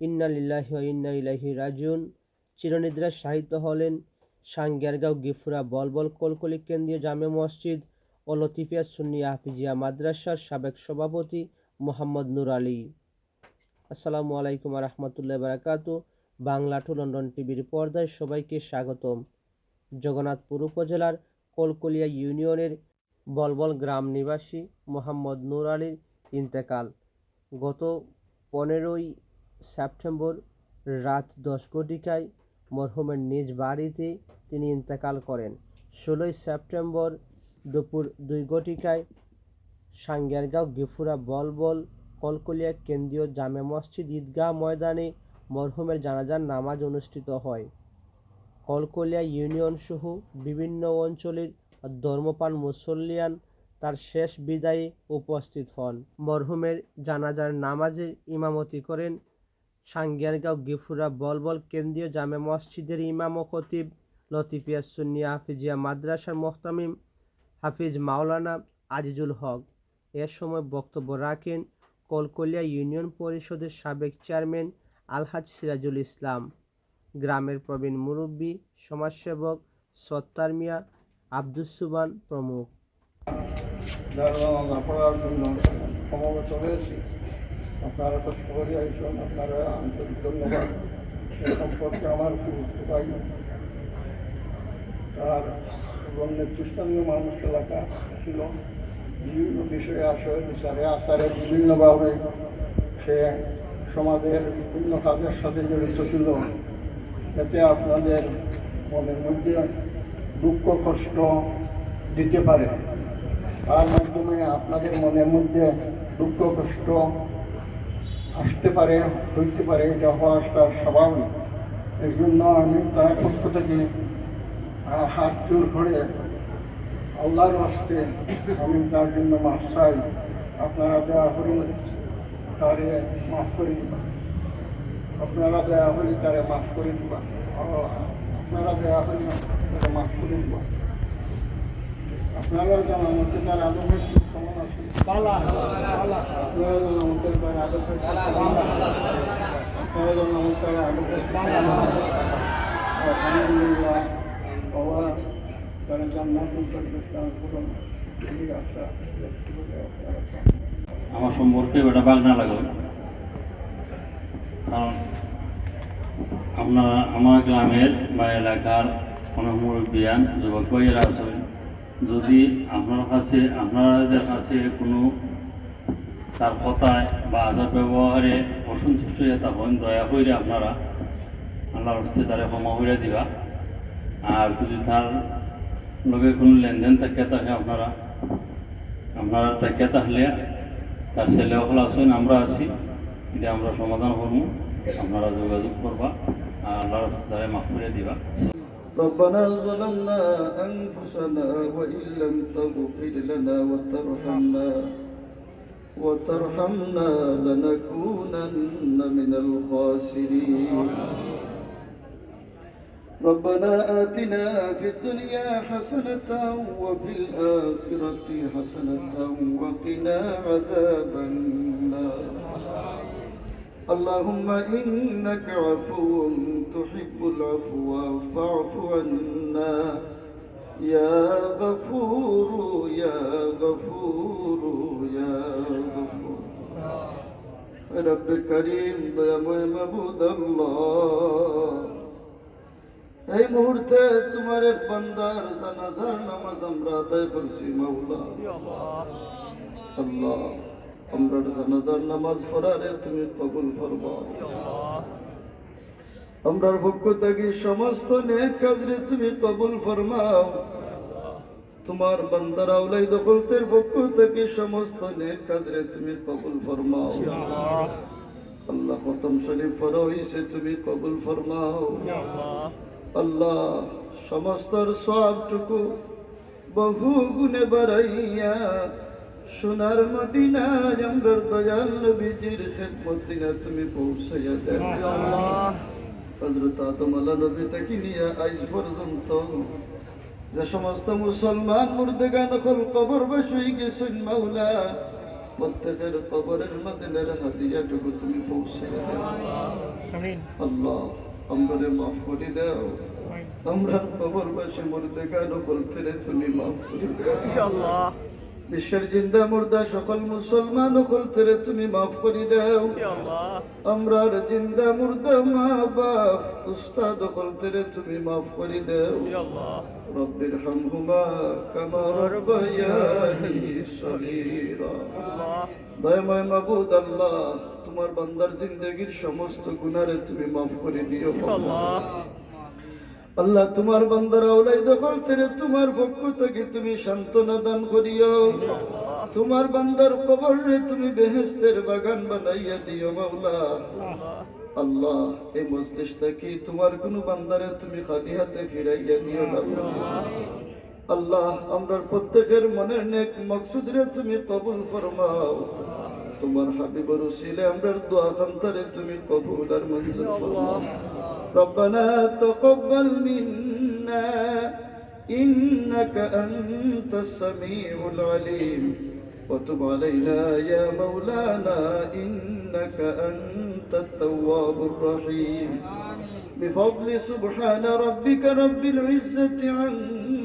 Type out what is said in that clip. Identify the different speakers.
Speaker 1: ইন্না লিল্লাহি ওয়া ইন্না ইলাইহি রাজিউন। চিরনিদ্রা সাহিত্য হলেন সাঙ্গিয়ারগাঁও গিফুরা বলবল কলকলি কেন্দ্রীয় জামে মসজিদ ও লতিফিয়া সুন্নিয়া হাফিজিয়া মাদ্রাসার সাবেক সভাপতি মোহাম্মদ নুর আলী। আসসালামু আলাইকুম রহমতুল্লাহ বারাকাতু। বাংলা টু লন্ডন টিভির পর্দায় সবাইকে স্বাগতম। জগন্নাথপুর উপজেলার কলকলিয়া ইউনিয়নের বলবল গ্রাম নিবাসী মোহাম্মদ নুর আলীর ইন্তেকাল। গত পনেরোই সেপ্টেম্বর রাত দশ ঘটিকায় মরহুমের নিজ বাড়িতে তিনি ইন্তেকাল করেন। ষোলোই সেপ্টেম্বর দুপুর দুই ঘটিকায় সাঙ্গিয়ারগাঁও গিফুরা বলবল কলকলিয়া কেন্দ্রীয় জামে মসজিদ ঈদগাহ ময়দানে মরহুমের জানাজার নামাজ অনুষ্ঠিত হয়। কলকলিয়া ইউনিয়ন সহ বিভিন্ন অঞ্চলের ধর্মপান মুসল্লিয়ান তার শেষ বিদায়ে উপস্থিত হন। মরহুমের জানাজার নামাজে ইমামতি করেন সাঙ্গিয়ারগাঁও গিফুরা, বলবল, কেন্দ্রীয় জামে মসজিদের ইমাম ও খতিব, লতিফিয়া সুন্নিয়া হাফিজিয়া মাদ্রাসার মোহতামিম হাফিজ মাওলানা আজিজুল হক। এ সময় বক্তব্য রাখেন কলকলিয়া ইউনিয়ন পরিষদের সাবেক চেয়ারম্যান আলহাজ সিরাজুল ইসলাম। গ্রামের প্রবীণ মুরব্বী, সমাজসেবক সত্তার মিয়া, আব্দুস সুবান প্রমুখ।
Speaker 2: আপনারা তো শহরে আইসন, আপনারা আন্তরিক ধন্যবাদ। এ সম্পর্কে আমার খুব উপায় তার এবং নেতৃস্থানীয় মানুষ এলাকা ছিল। বিভিন্ন বিষয়ে আশয় বিচারে আচারে বিভিন্নভাবে সে সমাজের বিভিন্ন কাজের সাথে জড়িত ছিল। যাতে আপনাদের মনের মধ্যে দুঃখ, কষ্ট দিতে পারে। তার মাধ্যমে আপনাদের মনের মধ্যে দুঃখ, কষ্ট আসতে পারে হইতে পারে এটা হওয়াটা স্বাভাবিক। এর জন্য আমি তার পক্ষ থেকে হাত জোর করে আল্লাহর আসতে আমি তার জন্য মাফ চাই। আপনারা দয়া করে তারে মাফ করে দিবা আপনারা দয়া করে তারে মাফ করে দিবা আপনারা দয়া করে তারে মাফ করে দিবা আপনারা জানান মধ্যে তার আদবের কেমন আছে? আপনারা
Speaker 3: আমার সম্পর্কে ওটা বাগনা লাগবে কারণ আপনারা আমার গ্রামের বা এলাকার কোনো মুরব্বিয়ান, যুবক ভাইয়েরা আছেন। যদি আপনার কাছে আপনাদের কাছে কোনো তার কথায় বা আচার ব্যবহারে অসন্তুষ্ট হয়ে তখন দয়া করে আপনারা আল্লাহর হস্তে তারা ক্ষমা করে দিবা আর যদি তার লগে কোনো লেনদেন থাকে তাকে আপনারা আপনারা তাকে তাহলে তার ছেলে হল আছেন আমরা আছি এটা আমরা সমাধান করবো আপনারা যোগাযোগ করবা আর আল্লাহর দ্বারা মাফ করে দিবা
Speaker 2: ربنا ظلمنا أنفسنا وإن لم تغفر لنا وترحمنا وترحمنا لنكونن من الخاسرين. ربنا آتنا في الدنيا حسنة وفي الآخرة حسنة وقنا عذاب النار. اللهم إنك عفو تحب العفو فاعف عنا يا غفور يا রব করিম, দয়াময় মাবুদ এই মুহূর্তে তোমার এক বান্দার জানাজার নামাজ আমরা আদায় করছি, মাওলা। আল্লাহ, আমরা জানাজার নামাজ পড়ারে তুমি কবুল করবা। আমরার পক্ষ থেকে সমস্ত নেক কাজরে তুমি কবুল ফরমাও। তোমার বান্দার আউলাই দখলতের পক্ষ থেকে সমস্ত নেক কাজরে তুমি কবুল ফরমাও। আল্লাহ খতম শরীফ ফরো হইছে তুমি কবুল ফরমাও। আল্লাহ সমস্তর সবটুকু বহু গুণে বাড়াইয়া সোনার মদিনায় আমরার দয়াল নবীজির খেদমতিনা তুমি পৌঁছাইয়া দেন। হজরত আদম আল্লাহ নবী থেকে নিয়ে আজ পর্যন্ত যে সমস্ত মুসলমান মুর্দেগান খোল কবর বসই গেছেন মাওলা। প্রত্যেকের কবরের মাদিনের হাতিয়াটুকু তুমি পৌঁছে আল্লাহ আমাদের মাফ করে দাও। আমরা কবরবাসী মরতে কেন বলতে ফিরে তুমি মাফ করে দাও। বিশ্বের জিন্দা মুর্দা সকল মুসলমান ফেরে তুমি মাফ করি দাও। আমরার জিন্দা মুর্দা মা বাপ উস্তাদ ফেরে তুমি মাফ করি দাও। রব্বির হামহুমা কামার বায়ানি সগীরা। মা মাবুদ আল্লাহ তোমার বান্দার জিন্দগির সমস্ত গুনারে তুমি মাফ করে দিও। আল্লাহ। তোমার বান্দার ওলাই দখল ফেরে তোমার পক্ষ থেকে তুমি সান্ত্বনা দান করিও। তোমার বান্দার কবরে তুমি বেহেস্তের বাগান বানাইয়া দিও মাওলা। আল্লাহ, এই মজলিসটা কি তোমার কোনো বান্দারে তুমি খালি হাতে ফিরাইয়া দিও না? আল্লাহ আমরার প্রত্যেকের মনের নেক মকসুদরে তুমি কবুল ফরমাও তোমার হাবিবর উসিলে আমরার দোয়া খান্তারে তুমি কবুল আর মঞ্জুর ফরমাও ربنا تقبل منا إنك أنت السميع العليم وتب علينا يا مولانا إنك أنت التواب الرحيم بفضل سبحان ربك رب العزة عما